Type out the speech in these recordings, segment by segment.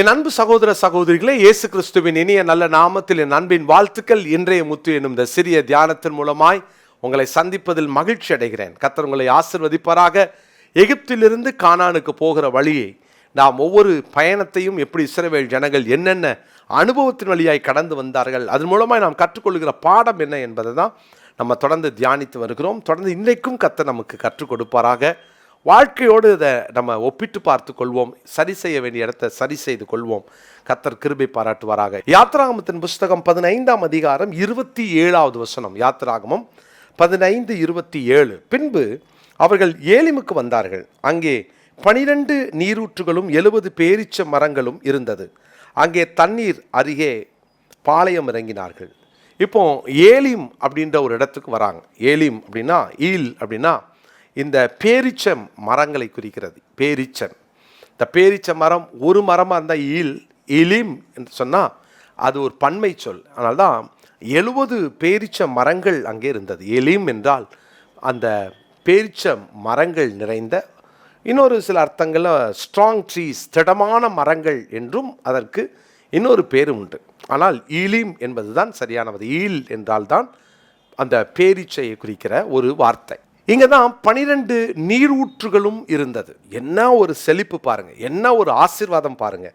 என் அன்பு சகோதர சகோதரிகளே இயேசு கிறிஸ்துவின் இனிய நல்ல நாமத்தில் என் அன்பின் வாழ்த்துக்கள். இன்றைய முத்து என்னும் இந்த சிறிய தியானத்தின் மூலமாய் உங்களை சந்திப்பதில் மகிழ்ச்சி அடைகிறேன். கத்தர் உங்களை ஆசிர்வதிப்பாராக. எகிப்திலிருந்து கானானுக்கு போகிற வழியை நாம் ஒவ்வொரு பயணத்தையும் எப்படி இஸ்ரவேல் ஜனங்கள் என்னென்ன அனுபவத்தின் வழியாய் கடந்து வந்தார்கள் அதன் மூலமாக நாம் கற்றுக்கொள்கிற பாடம் என்ன என்பதை தான் நம்ம தொடர்ந்து தியானித்து வருகிறோம். தொடர்ந்து இன்றைக்கும் கத்தை நமக்கு கற்றுக் கொடுப்பாராக. வாழ்க்கையோடு இதை நம்ம ஒப்பிட்டு பார்த்து கொள்வோம் சரி செய்ய வேண்டிய இடத்தை சரி செய்து கொள்வோம். கத்தர் கிருபை பாராட்டுவாராக. யாத்ராகமத்தின் புஸ்தகம் பதினைந்தாம் அதிகாரம் இருபத்தி ஏழாவது வசனம். யாத்ராகமம் பதினைந்து இருபத்தி ஏழு. பின்பு அவர்கள் ஏலிமுக்கு வந்தார்கள். அங்கே பனிரெண்டு நீரூற்றுகளும் எழுபது பேரிச்ச மரங்களும் இருந்தது. அங்கே தண்ணீர் அருகே பாளையம் இறங்கினார்கள். இப்போ ஏலிம் அப்படின்ற ஒரு இடத்துக்கு வராங்க. ஏலிம் அப்படின்னா ஈல் அப்படின்னா இந்த பேரிச்சம் மரங்களை குறிக்கிறது. பேரிச்சன். இந்த பேரிச்ச மரம் ஒரு மரமாக இருந்தால் ஈல் இலிம் என்று சொன்னால் அது ஒரு பன்மை சொல். அதனால தான் எழுபது பேரிச்ச மரங்கள் அங்கே இருந்தது. எலிம் என்றால் அந்த பேரிச்ச மரங்கள் நிறைந்த இன்னொரு சில அர்த்தங்களில் ஸ்ட்ராங் ட்ரீஸ் திடமான மரங்கள் என்றும் அதற்கு இன்னொரு பேர் உண்டு. ஆனால் ஈலிம் என்பதுதான் சரியானது. ஈல் என்றால்தான் அந்த பேரீச்சையை குறிக்கிற ஒரு வார்த்தை. இங்கே தான் பனிரெண்டு நீரூற்றுகளும் இருந்தது. என்ன ஒரு செழிப்பு பாருங்கள் என்ன ஒரு ஆசீர்வாதம் பாருங்கள்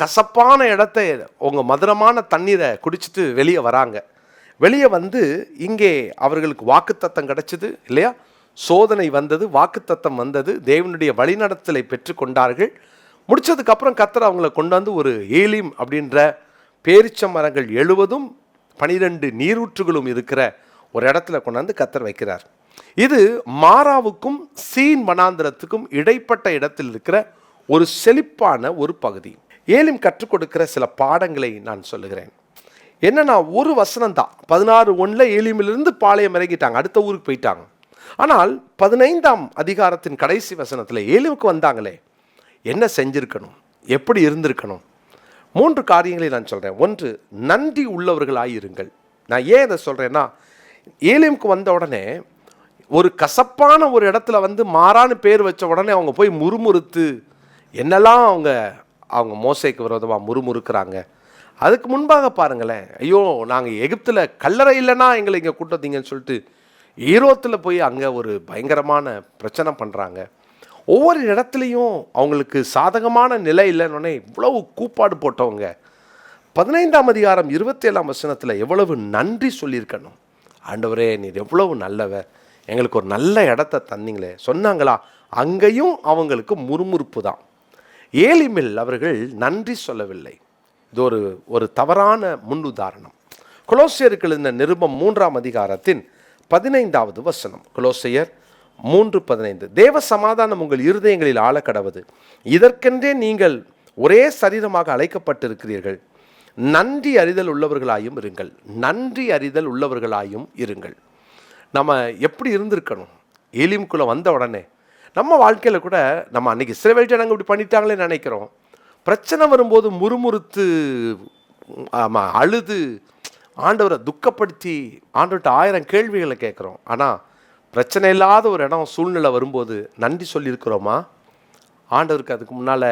கசப்பான இடத்த உங்கள் மதுரமான தண்ணீரை குடிச்சிட்டு வெளியே வராங்க. வெளியே வந்து இங்கே அவர்களுக்கு வாக்குத்தத்தம் கிடைச்சிது இல்லையா? சோதனை வந்தது வாக்குத்தத்தம் வந்தது. தேவனுடைய வழிநடத்தலை பெற்றுக்கொண்டார்கள் முடிச்சதுக்கப்புறம் கத்தர் அவங்கள கொண்டு வந்து ஒரு ஏலிம் அப்படின்ற பேரிச்ச மரங்கள் எழுவதும் பனிரெண்டு நீரூற்றுகளும் இருக்கிற ஒரு இடத்துல கொண்டாந்து கத்தர் வைக்கிறார். இது மாறாவுக்கும் சீன் வனாந்திரத்துக்கும் இடைப்பட்ட இடத்தில் இருக்கிற ஒரு செழிப்பான ஒரு பகுதி. ஏலிம் கற்றுக் கொடுக்கிற சில பாடங்களை நான் சொல்லுகிறேன். என்னன்னா ஒரு வசனம் தான் பதினாறு ஒன்றில் ஏலிமிலிருந்து பாளையம் இறங்கிட்டாங்க. அடுத்த ஊருக்கு போயிட்டாங்க. ஆனால் பதினைந்தாம் அதிகாரத்தின் கடைசி வசனத்தில் ஏலிமுக்கு வந்தாங்களே. என்ன செஞ்சிருக்கணும்? எப்படி இருந்திருக்கணும்? மூன்று காரியங்களை நான் சொல்கிறேன் ஒன்று நன்றி உள்ளவர்களாக இருங்கள் நான் ஏன் இதை சொல்கிறேன்னா ஏலிமுக்கு வந்த உடனே ஒரு கசப்பான ஒரு இடத்துல வந்து மாறான்னு பேர் வச்ச உடனே அவங்க போய் முறுமுறுத்து என்னெல்லாம் அவங்க அவங்க மோசைக்கு விரோதமாக முறுமுறுக்கிறாங்க. அதுக்கு முன்பாக பாருங்களேன் ஐயோ நாங்கள் எகிப்தில் கல்லறை இல்லைன்னா எங்களை இங்கே கூட்டத்தீங்கன்னு சொல்லிட்டு ஈரோத்தில் போய் அங்கே ஒரு பயங்கரமான பிரச்சனை பண்ணுறாங்க ஒவ்வொரு இடத்துலையும் அவங்களுக்கு சாதகமான நிலை இல்லைன்னொடனே இவ்வளவு கூப்பாடு போட்டவங்க. பதினைந்தாம் அதிகாரம் இருபத்தி ஏழாம் வசனத்தில் எவ்வளவு நன்றி சொல்லியிருக்கணும். ஆண்டவரே நீர் எவ்வளவு நல்லவர். எங்களுக்கு ஒரு நல்ல இடத்த தந்தீங்களே. சொன்னாங்களா? அங்கேயும் அவங்களுக்கு முறுமுறுப்பு தான். ஏலிமில் அவர்கள் நன்றி சொல்லவில்லை. இது ஒரு ஒரு தவறான முன்னுதாரணம். கொலோசியர்கள் இந்த நிருபம் மூன்றாம் அதிகாரத்தின் பதினைந்தாவது வசனம். குலோசியர் மூன்று பதினைந்து. தேவ சமாதானம் உங்கள் இருதயங்களில் ஆளக்கடவது இதற்கென்றே நீங்கள் ஒரே சரீரமாக அழைக்கப்பட்டிருக்கிறீர்கள். நன்றி அறிதல் உள்ளவர்களாயும் இருங்கள். நன்றி அறிதல் உள்ளவர்களாயும் இருங்கள். நம்ம எப்படி இருந்திருக்கணும்? எலிமுக்குள்ளே வந்த உடனே நம்ம வாழ்க்கையில் கூட நம்ம அன்னைக்கு இஸ்ரேல் ஜனங்க இப்படி பண்ணிட்டாங்களே நினைக்கிறோம். பிரச்சனை வரும்போது முறுமுறுத்து ஆமாம் அழுது ஆண்டவரை துக்கப்படுத்தி ஆண்டவர்கிட்ட ஆயிரம் கேள்விகளை கேட்குறோம். ஆனால் பிரச்சனை இல்லாத ஒரு இடம் சூழ்நிலை வரும்போது நன்றி சொல்லியிருக்கிறோமா? ஆண்டவருக்கு அதுக்கு முன்னால்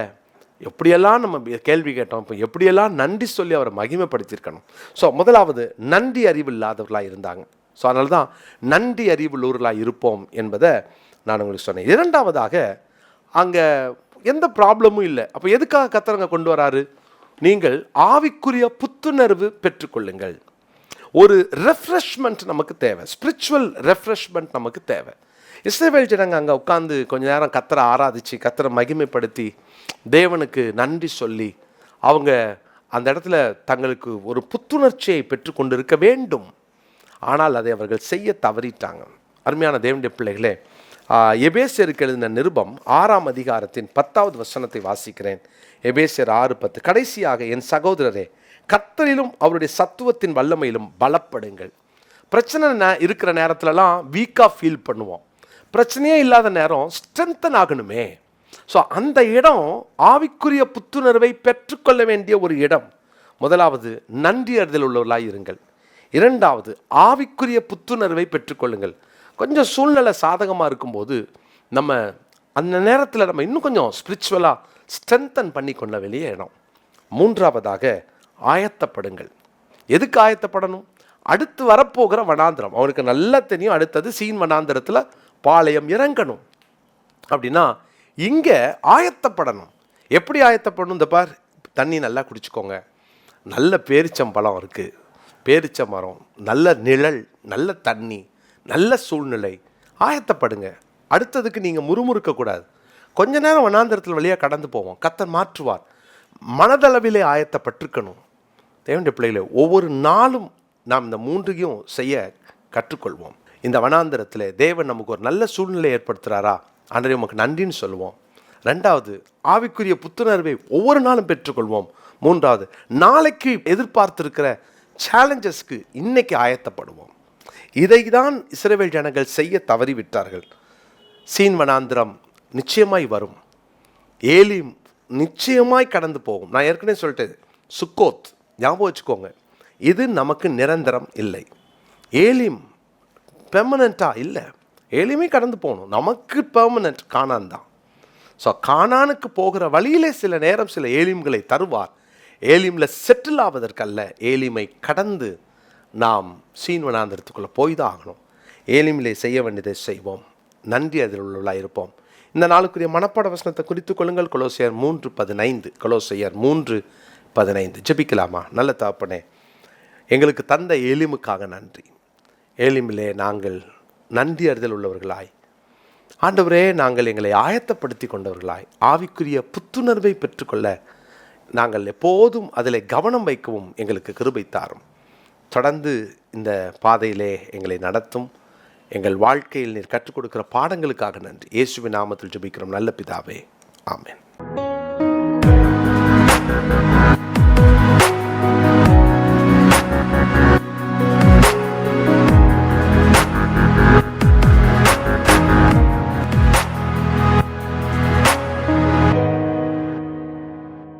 எப்படியெல்லாம் நம்ம கேள்வி கேட்டோம் இப்போ எப்படியெல்லாம் நன்றி சொல்லி அவரை மகிமைப்படுத்தியிருக்கணும்? ஸோ முதலாவது நன்றி அறிவு இல்லாதவர்களாக இருந்தாங்க. ஸோ அதனால தான் நன்றி அறிவுள்ளூர்களாக இருப்போம் என்பதை நான் உங்களுக்கு சொன்னேன். இரண்டாவதாக அங்கே எந்த ப்ராப்ளமும் இல்லை. அப்போ எதுக்காக கத்தரங்க கொண்டு வராரு? நீங்கள் ஆவிக்குரிய புத்துணர்வு பெற்றுக்கொள்ளுங்கள். ஒரு ரெஃப்ரெஷ்மெண்ட் நமக்கு தேவை. ஸ்பிரிச்சுவல் ரெஃப்ரெஷ்மெண்ட் நமக்கு தேவை. இஸ்ரேவேல் ஜனங்க அங்கே உட்காந்து கொஞ்ச நேரம் கத்தரை ஆராதிச்சு கத்தரை மகிமைப்படுத்தி தேவனுக்கு நன்றி சொல்லி அவங்க அந்த இடத்துல தங்களுக்கு ஒரு புத்துணர்ச்சியை பெற்றுக்கொண்டு இருக்க வேண்டும். ஆனால் அதை அவர்கள் செய்ய தவறிட்டாங்க. அருமையான தேவனுடைய பிள்ளைகளே எபேசியருக்கு எழுதின நிருபம் ஆறாம் அதிகாரத்தின் பத்தாவது வசனத்தை வாசிக்கிறேன். எபேசியர் ஆறு பத்து. கடைசியாக என் சகோதரரே கத்தலிலும் அவருடைய சத்துவத்தின் வல்லமையிலும் பலப்படுங்கள். பிரச்சனை நே- இருக்கிற நேரத்துலலாம் வீக்காக ஃபீல் பண்ணுவோம். பிரச்சனையே இல்லாத நேரம் ஸ்ட்ரென்தன் ஆகணுமே. ஸோ அந்த இடம் ஆவிக்குரிய புத்துணர்வை பெற்றுக்கொள்ள வேண்டிய ஒரு இடம். முதலாவது நன்றி அறிதல் உள்ளவர்களாக இருங்கள். இரண்டாவது ஆவிக்குரிய புத்துணர்வை பெற்றுக்கொள்ளுங்கள். கொஞ்சம் சூழ்நிலை சாதகமாக இருக்கும்போது நம்ம அந்த நேரத்தில் நம்ம இன்னும் கொஞ்சம் ஸ்பிரிச்சுவலாக ஸ்ட்ரென்தன் பண்ணி கொள்ள வெளியே இடம். மூன்றாவதாக ஆயத்தப்படுங்கள். எதுக்கு ஆயத்தப்படணும்? அடுத்து வரப்போகிற வனாந்திரம். அவனுக்கு நல்லா தெரியும் அடுத்தது சீன் வனாந்திரத்தில் பாளையம் இறங்கணும். அப்படின்னா இங்கே ஆயத்தப்படணும். எப்படி ஆயத்தப்படணும்? இந்த பார் தண்ணி நல்லா குடிச்சுக்கோங்க. நல்ல பேரிச்சம்பழம் இருக்குது பேரிச்ச மரம் நல்ல நிழல் நல்ல தண்ணி நல்ல சூழ்நிலை. ஆயத்தப்படுங்க. அடுத்ததுக்கு நீங்கள் முறுமுறுக்கக்கூடாது. கொஞ்ச நேரம் வனாந்திரத்தில் வழியாக கடந்து போவோம். கத்தர் மாற்றுவார். மனதளவிலே ஆயத்தப்பட்டிருக்கணும். தேவனுடைய பிள்ளைகளே ஒவ்வொரு நாளும் நாம் இந்த மூன்றையும் செய்ய கற்றுக்கொள்வோம். இந்த வனாந்திரத்தில் தேவன் நமக்கு ஒரு நல்ல சூழ்நிலை ஏற்படுத்துகிறாரா அன்றைய உமக்கு நன்றின்னு சொல்லுவோம். ரெண்டாவது ஆவிக்குரிய புத்துணர்வை ஒவ்வொரு நாளும் பெற்றுக்கொள்வோம். மூன்றாவது நாளைக்கு எதிர்பார்த்திருக்கிற சேலஞ்சஸ்க்கு இன்னைக்கு ஆயத்தப்படுவோம். இதை தான் இஸ்ரேவேல் ஜனங்கள் செய்ய தவறிவிட்டார்கள். சீன் வனாந்திரம் நிச்சயமாய் வரும். ஏலிம் நிச்சயமாய் கடந்து போகும். நான் ஏற்கனவே சொல்லிட்டேன். சுக்கோத் ஞாபகம் வச்சுக்கோங்க. இது நமக்கு நிரந்தரம் இல்லை. ஏலிம் பெர்மனண்ட்டாக இல்லை. ஏலியுமே கடந்து போகணும். நமக்கு பெர்மனண்ட் காணான் தான். ஸோ காணானுக்கு போகிற வழியிலே சில நேரம் சில ஏலிம்களை தருவார். ஏலிமில் செட்டில் ஆவதற்கல்ல ஏலிமை கடந்து நாம் சீன்வனாந்திரத்துக்குள்ளே போய் தான் ஆகணும் ஏலிமிலே செய்ய வேண்டியதை செய்வோம். நன்றி அதில் உள்ளவர்களாக இருப்போம். இந்த நாளுக்குரிய மனப்பாட வசனத்தை குறித்து கொள்ளுங்கள். கொலோசியர் மூன்று பதினைந்து. கொலோசியர் மூன்று பதினைந்து. ஜெபிக்கலாமா? நல்ல தாப்பனே எங்களுக்கு தந்த எலிமுக்காக நன்றி. ஏலிமிலே நாங்கள் நன்றி அறிதல் உள்ளவர்களாய் ஆண்டவரே நாங்கள் எங்களை ஆயத்தப்படுத்தி கொண்டவர்களாய். ஆவிக்குரிய புத்துணர்வை பெற்றுக்கொள்ள நாங்கள் எப்போதும் அதில் கவனம் வைக்கவும் எங்களுக்கு கிருபை தாரும். தொடர்ந்து இந்த பாதையிலே எங்களை நடத்தும். எங்கள் வாழ்க்கையில் நீர் கற்றுக் கொடுக்கிற பாடங்களுக்காக நன்றி. இயேசுவின் நாமத்தில் ஜபிக்கிறோம். நல்ல பிதாவே. ஆமேன்.